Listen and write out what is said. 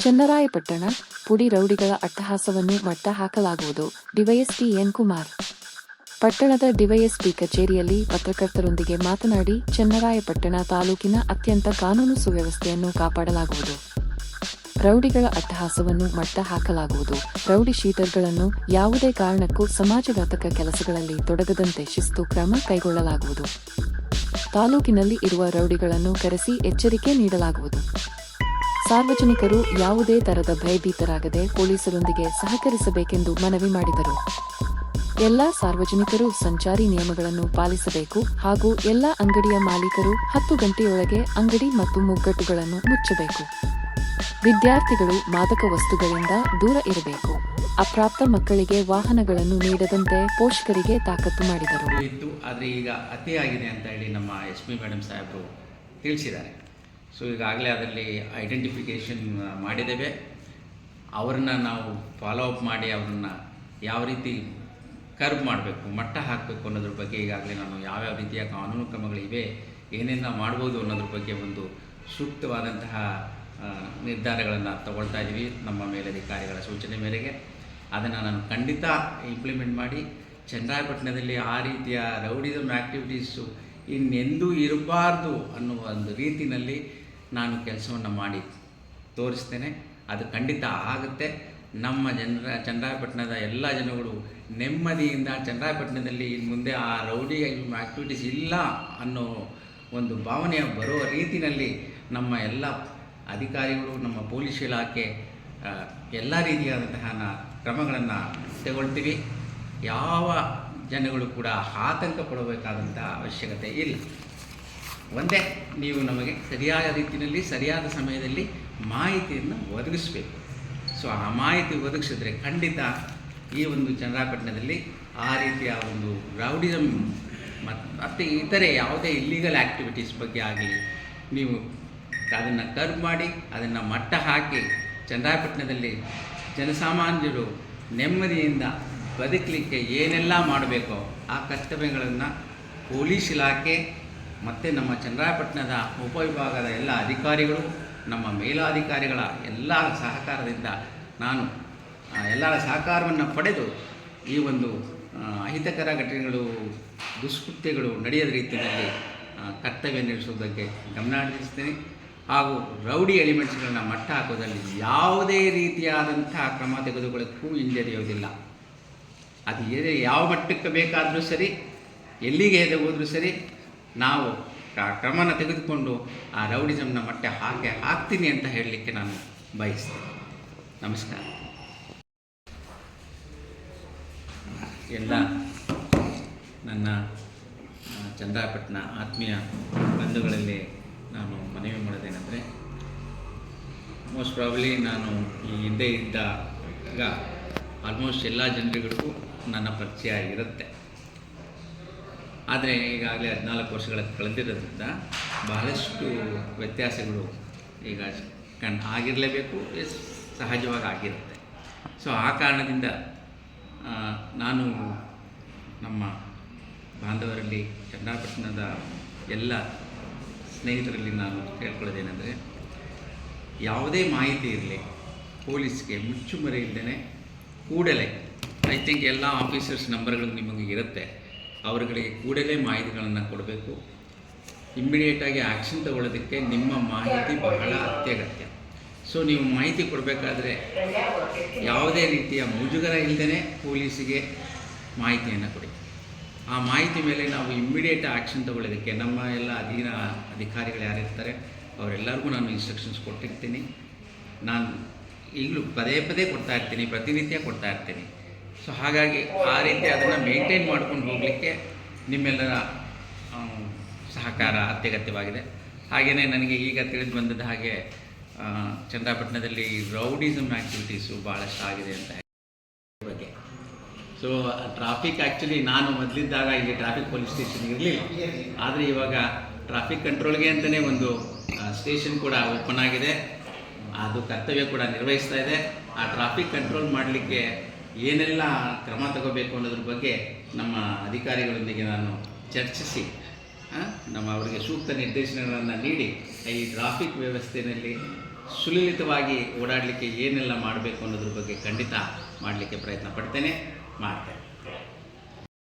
ಚನ್ನರಾಯಪಟ್ಟಣ ಪುಡಿ ರೌಡಿಗಳ ಅಟ್ಟಹಾಸವನ್ನು ಮಟ್ಟ ಹಾಕಲಾಗುವುದು ಡಿವೈಎಸ್ಪಿ ಎನ್ ಕುಮಾರ್ ಪಟ್ಟಣದ ಡಿವೈಎಸ್ಪಿ ಕಚೇರಿಯಲ್ಲಿ ಪತ್ರಕರ್ತರೊಂದಿಗೆ ಮಾತನಾಡಿ ಚನ್ನರಾಯಪಟ್ಟಣ ತಾಲೂಕಿನ ಅತ್ಯಂತ ಕಾನೂನು ಸುವ್ಯವಸ್ಥೆಯನ್ನು ಕಾಪಾಡಲಾಗುವುದು. ರೌಡಿಗಳ ಅಟ್ಟಹಾಸವನ್ನು ಮಟ್ಟ ಹಾಕಲಾಗುವುದು ರೌಡಿ ಶೀಟರ್ಗಳನ್ನು ಯಾವುದೇ ಕಾರಣಕ್ಕೂ ಸಮಾಜಘಾತಕ ಕೆಲಸಗಳಲ್ಲಿ ತೊಡಗದಂತೆ ಶಿಸ್ತು ಕ್ರಮ ಕೈಗೊಳ್ಳಲಾಗುವುದು. ತಾಲೂಕಿನಲ್ಲಿ ಇರುವ ರೌಡಿಗಳನ್ನು ಕರೆಸಿ ಎಚ್ಚರಿಕೆ ನೀಡಲಾಗುವುದು. ಸಾರ್ವಜನಿಕರು ಯಾವುದೇ ತರದ ಭಯಭೀತರಾಗದೆ ಪೊಲೀಸರೊಂದಿಗೆ ಸಹಕರಿಸಬೇಕೆಂದು ಮನವಿ ಮಾಡಿದರು. ಎಲ್ಲಾ ಸಾರ್ವಜನಿಕರು ಸಂಚಾರಿ ನಿಯಮಗಳನ್ನು ಪಾಲಿಸಬೇಕು ಹಾಗೂ ಎಲ್ಲ ಅಂಗಡಿಯ ಮಾಲೀಕರು ಹತ್ತು ಗಂಟೆಯೊಳಗೆ ಅಂಗಡಿ ಮತ್ತು ಮುಗ್ಗಟ್ಟುಗಳನ್ನು ಮುಚ್ಚಬೇಕು. ವಿದ್ಯಾರ್ಥಿಗಳು ಮಾದಕ ವಸ್ತುಗಳಿಂದ ದೂರ ಇರಬೇಕು. ಅಪ್ರಾಪ್ತ ಮಕ್ಕಳಿಗೆ ವಾಹನಗಳನ್ನು ನೀಡದಂತೆ ಪೋಷಕರಿಗೆ ತಾಕತ್ತು ಮಾಡಿದರು. ಈಗ ಅತಿಯಾಗಿದೆ ಅಂತ ಹೇಳಿ ನಮ್ಮ ಎಸ್ ಪಿ ಮೇಡಮ್ ಸಾಹೇಬರು ತಿಳಿಸಿದ್ದಾರೆ. ಸೊ ಈಗಾಗಲೇ ಅದರಲ್ಲಿ ಐಡೆಂಟಿಫಿಕೇಷನ್ ಮಾಡಿದ್ದೇವೆ. ಅವ್ರನ್ನ ನಾವು ಫಾಲೋ ಅಪ್ ಮಾಡಿ ಅವ್ರನ್ನ ಯಾವ ರೀತಿ ಕರ್ಬ್ ಮಾಡಬೇಕು, ಮಟ್ಟ ಹಾಕಬೇಕು ಅನ್ನೋದ್ರ ಬಗ್ಗೆ ಈಗಾಗಲೇ ನಾನು ಯಾವ್ಯಾವ ರೀತಿಯ ಕಾನೂನು ಕ್ರಮಗಳಿವೆ, ಏನೇನು ಮಾಡ್ಬೋದು ಅನ್ನೋದ್ರ ಬಗ್ಗೆ ಒಂದು ಸೂಕ್ತವಾದಂತಹ ನಿರ್ಧಾರಗಳನ್ನು ತಗೊಳ್ತಾ ಇದ್ದೀವಿ ನಮ್ಮ ಮೇಲಧಿಕಾರಿಗಳ ಸೂಚನೆ ಮೇರೆಗೆ. ಅದನ್ನು ನಾನು ಖಂಡಿತ ಇಂಪ್ಲಿಮೆಂಟ್ ಮಾಡಿ ಚನ್ನರಾಯಪಟ್ಟಣದಲ್ಲಿ ಆ ರೀತಿಯ ರೌಡಿಸಮ್ ಆ್ಯಕ್ಟಿವಿಟೀಸು ಇನ್ನೆಂದೂ ಇರಬಾರ್ದು ಅನ್ನುವ ಒಂದು ರೀತಿಯಲ್ಲಿ ನಾನು ಕೆಲಸವನ್ನು ಮಾಡಿ ತೋರಿಸ್ತೇನೆ. ಅದು ಖಂಡಿತ ಆಗುತ್ತೆ. ನಮ್ಮ ಜನರ ಚನ್ನರಾಯಪಟ್ಟಣದ ಎಲ್ಲ ಜನಗಳು ನೆಮ್ಮದಿಯಿಂದ ಚನ್ನರಾಯಪಟ್ಟಣದಲ್ಲಿ ಇನ್ನು ಮುಂದೆ ಆ ರೌಡಿ ಆ್ಯಕ್ಟಿವಿಟೀಸ್ ಇಲ್ಲ ಅನ್ನೋ ಒಂದು ಭಾವನೆ ಬರುವ ರೀತಿಯಲ್ಲಿ ನಮ್ಮ ಎಲ್ಲ ಅಧಿಕಾರಿಗಳು, ನಮ್ಮ ಪೊಲೀಸ್ ಇಲಾಖೆ ಎಲ್ಲ ರೀತಿಯಾದಂತಹ ಕ್ರಮಗಳನ್ನು ತಗೊಳ್ತೀವಿ. ಯಾವ ಜನಗಳು ಕೂಡ ಆತಂಕ ಪಡಬೇಕಾದಂಥ ಅವಶ್ಯಕತೆ ಇಲ್ಲ. ಒಂದೇ, ನೀವು ನಮಗೆ ಸರಿಯಾದ ರೀತಿಯಲ್ಲಿ, ಸರಿಯಾದ ಸಮಯದಲ್ಲಿ ಮಾಹಿತಿಯನ್ನು ಒದಗಿಸಬೇಕು. ಸೊ ಆ ಮಾಹಿತಿ ಒದಗಿಸಿದ್ರೆ ಖಂಡಿತ ಈ ಒಂದು ಚನ್ನರಾಯಪಟ್ಟಣದಲ್ಲಿ ಆ ರೀತಿಯ ಒಂದು ರೌಡಿಸಮ್ ಮತ್ತು ಇತರೆ ಯಾವುದೇ ಇಲ್ಲಿಗಲ್ ಆ್ಯಕ್ಟಿವಿಟೀಸ್ ಬಗ್ಗೆ ಆಗಲಿ, ನೀವು ಅದನ್ನು ಕರ್ವ್ ಮಾಡಿ, ಅದನ್ನು ಮಟ್ಟ ಹಾಕಿ ಚನ್ನರಾಯಪಟ್ಟಣದಲ್ಲಿ ಜನಸಾಮಾನ್ಯರು ನೆಮ್ಮದಿಯಿಂದ ಬದುಕಲಿಕ್ಕೆ ಏನೆಲ್ಲ ಮಾಡಬೇಕೋ, ಆ ಕರ್ತವ್ಯಗಳನ್ನು ಪೊಲೀಸ್ ಇಲಾಖೆ ಮತ್ತು ನಮ್ಮ ಚನ್ನರಾಯಪಟ್ಟಣದ ಉಪವಿಭಾಗದ ಎಲ್ಲ ಅಧಿಕಾರಿಗಳು, ನಮ್ಮ ಮೇಲಾಧಿಕಾರಿಗಳ ಎಲ್ಲ ಸಹಕಾರದಿಂದ ನಾನು ಎಲ್ಲರ ಸಹಕಾರವನ್ನು ಪಡೆದು ಈ ಒಂದು ಅಹಿತಕರ ಘಟನೆಗಳು, ದುಷ್ಕೃತ್ಯಗಳು ನಡೆಯದ ರೀತಿಯಲ್ಲಿ ಕರ್ತವ್ಯ ನಡೆಸುವುದಕ್ಕೆ ಗಮನ ಹರಿಸ್ತೇನೆ ಹಾಗೂ ರೌಡಿ ಎಲಿಮೆಂಟ್ಸ್ಗಳನ್ನು ಮಟ್ಟ ಹಾಕೋದಲ್ಲಿ ಯಾವುದೇ ರೀತಿಯಾದಂಥ ಕ್ರಮ ತೆಗೆದುಕೊಳ್ಳೋಕ್ಕೂ ಹಿಂಜರಿಯೋದಿಲ್ಲ ಅದು ಯಾವ ಮಟ್ಟಕ್ಕೆ ಬೇಕಾದರೂ ಸರಿ, ಎಲ್ಲಿಗೆ ಹೋದರೂ ಸರಿ ನಾವು ಕ್ರಮನ ತೆಗೆದುಕೊಂಡು ಆ ರೌಡಿಸಮ್ನ ಮಟ್ಟ ಹಾಕಿ ಹಾಕ್ತೀನಿ ಅಂತ ಹೇಳಲಿಕ್ಕೆ ನಾನು ಬಯಸ್ತೇನೆ. ನಮಸ್ಕಾರ. ಎಲ್ಲ ನನ್ನ ಚಂದಾಪಟ್ಟಣ ಆತ್ಮೀಯ ಬಂಧುಗಳಲ್ಲಿ ನಾನು ಮನವಿ ಮಾಡೋದೇನೆಂದರೆ ಮೋಸ್ಟ್ ಪ್ರಾಬ್ಲಿ ನಾನು ಈ ಹಿಂದೆ ಇದ್ದಾಗ ಆಲ್ಮೋಸ್ಟ್ ಎಲ್ಲ ಜನರಿಗೂ ನನ್ನ ಪರಿಚಯ ಇರುತ್ತೆ. ಆದರೆ ಈಗಾಗಲೇ ಹದಿನಾಲ್ಕು ವರ್ಷಗಳ ಕಳೆದಿರೋದ್ರಿಂದ ಬಹಳಷ್ಟು ವ್ಯತ್ಯಾಸಗಳು ಈಗ ಕಣ್ ಆಗಿರಲೇಬೇಕು ಸಹಜವಾಗಿ ಆಗಿರುತ್ತೆ. ಸೊ ಆ ಕಾರಣದಿಂದ ನಾನು ನಮ್ಮ ಬಾಂಧವರಲ್ಲಿ ಚನ್ನಪಟ್ಟಣದ ಎಲ್ಲ ಸ್ನೇಹಿತರಲ್ಲಿ ನಾನು ಕೇಳ್ಕೊಳ್ಳೋದೇನೆಂದರೆ, ಯಾವುದೇ ಮಾಹಿತಿ ಇರಲಿ, ಪೊಲೀಸ್ಗೆ ಮುಚ್ಚುಮರೆ ಇಲ್ಲದೇ ಕೂಡಲೇ ಐ ಥಿಂಕ್ ಎಲ್ಲ ಆಫೀಸರ್ಸ್ ನಂಬರ್ಗಳು ನಿಮಗೆ ಇರುತ್ತೆ. ಅವರುಗಳಿಗೆ ಕೂಡಲೇ ಮಾಹಿತಿಗಳನ್ನು ಕೊಡಬೇಕು. ಇಮ್ಮಿಡಿಯೇಟಾಗಿ ಆ್ಯಕ್ಷನ್ ತಗೊಳ್ಳೋದಕ್ಕೆ ನಿಮ್ಮ ಮಾಹಿತಿ ಬಹಳ ಅತ್ಯಗತ್ಯ. ಸೊ ನೀವು ಮಾಹಿತಿ ಕೊಡಬೇಕಾದ್ರೆ ಯಾವುದೇ ರೀತಿಯ ಮುಜುಗರ ಇಲ್ಲದೇ ಪೊಲೀಸಿಗೆ ಮಾಹಿತಿಯನ್ನು ಕೊಡಿ. ಆ ಮಾಹಿತಿ ಮೇಲೆ ನಾವು ಇಮ್ಮಿಡಿಯೇಟ್ ಆ್ಯಕ್ಷನ್ ತಗೊಳ್ಳೋದಕ್ಕೆ ನಮ್ಮ ಎಲ್ಲ ಅಧೀನ ಅಧಿಕಾರಿಗಳು ಯಾರಿರ್ತಾರೆ, ಅವರೆಲ್ಲರಿಗೂ ನಾನು ಇನ್ಸ್ಟ್ರಕ್ಷನ್ಸ್ ಕೊಟ್ಟಿರ್ತೀನಿ. ನಾನು ಈಗಲೂ ಪದೇ ಪದೇ ಕೊಡ್ತಾ ಇರ್ತೀನಿ, ಪ್ರತಿನಿತ್ಯ ಕೊಡ್ತಾ ಇರ್ತೀನಿ. ಸೊ ಹಾಗಾಗಿ ಆ ರೀತಿ ಅದನ್ನು ಮೇಂಟೈನ್ ಮಾಡ್ಕೊಂಡು ಹೋಗಲಿಕ್ಕೆ ನಿಮ್ಮೆಲ್ಲರ ಸಹಕಾರ ಅತ್ಯಗತ್ಯವಾಗಿದೆ. ಹಾಗೆಯೇ ನನಗೆ ಈಗ ತಿಳಿದು ಬಂದದ ಹಾಗೆ ಚಂದ್ರಪಟ್ಟಣದಲ್ಲಿ ರೌಡಿಸಮ್ ಆ್ಯಕ್ಟಿವಿಟೀಸು ಭಾಳಷ್ಟು ಆಗಿದೆ ಅಂತ ಬಗ್ಗೆ. ಸೊ ಟ್ರಾಫಿಕ್ ಆ್ಯಕ್ಚುಲಿ ನಾನು ಮೊದಲಿದ್ದಾಗ ಇಲ್ಲಿ ಟ್ರಾಫಿಕ್ ಪೊಲೀಸ್ ಸ್ಟೇಷನ್ ಇರಲಿಲ್ಲ. ಆದರೆ ಇವಾಗ ಟ್ರಾಫಿಕ್ ಕಂಟ್ರೋಲ್ಗೆ ಅಂತಲೇ ಒಂದು ಸ್ಟೇಷನ್ ಕೂಡ ಓಪನ್ ಆಗಿದೆ. ಅದು ಕರ್ತವ್ಯ ಕೂಡ ನಿರ್ವಹಿಸ್ತಾ ಇದೆ. ಆ ಟ್ರಾಫಿಕ್ ಕಂಟ್ರೋಲ್ ಮಾಡಲಿಕ್ಕೆ ಏನೆಲ್ಲ ಕ್ರಮ ತಗೋಬೇಕು ಅನ್ನೋದ್ರ ಬಗ್ಗೆ ನಮ್ಮ ಅಧಿಕಾರಿಗಳೊಂದಿಗೆ ನಾನು ಚರ್ಚಿಸಿ ನಮ್ಮ ಅವರಿಗೆ ಸೂಕ್ತ ನಿರ್ದೇಶನಗಳನ್ನು ನೀಡಿ, ಈ ಟ್ರಾಫಿಕ್ ವ್ಯವಸ್ಥೆಯಲ್ಲಿ ಸುಲಲಿತವಾಗಿ ಓಡಾಡಲಿಕ್ಕೆ ಏನೆಲ್ಲ ಮಾಡಬೇಕು ಅನ್ನೋದ್ರ ಬಗ್ಗೆ ಖಂಡಿತ ಮಾಡಲಿಕ್ಕೆ ಪ್ರಯತ್ನ ಪಡ್ತೇನೆ. ಮಾಡ್ತೇನೆ.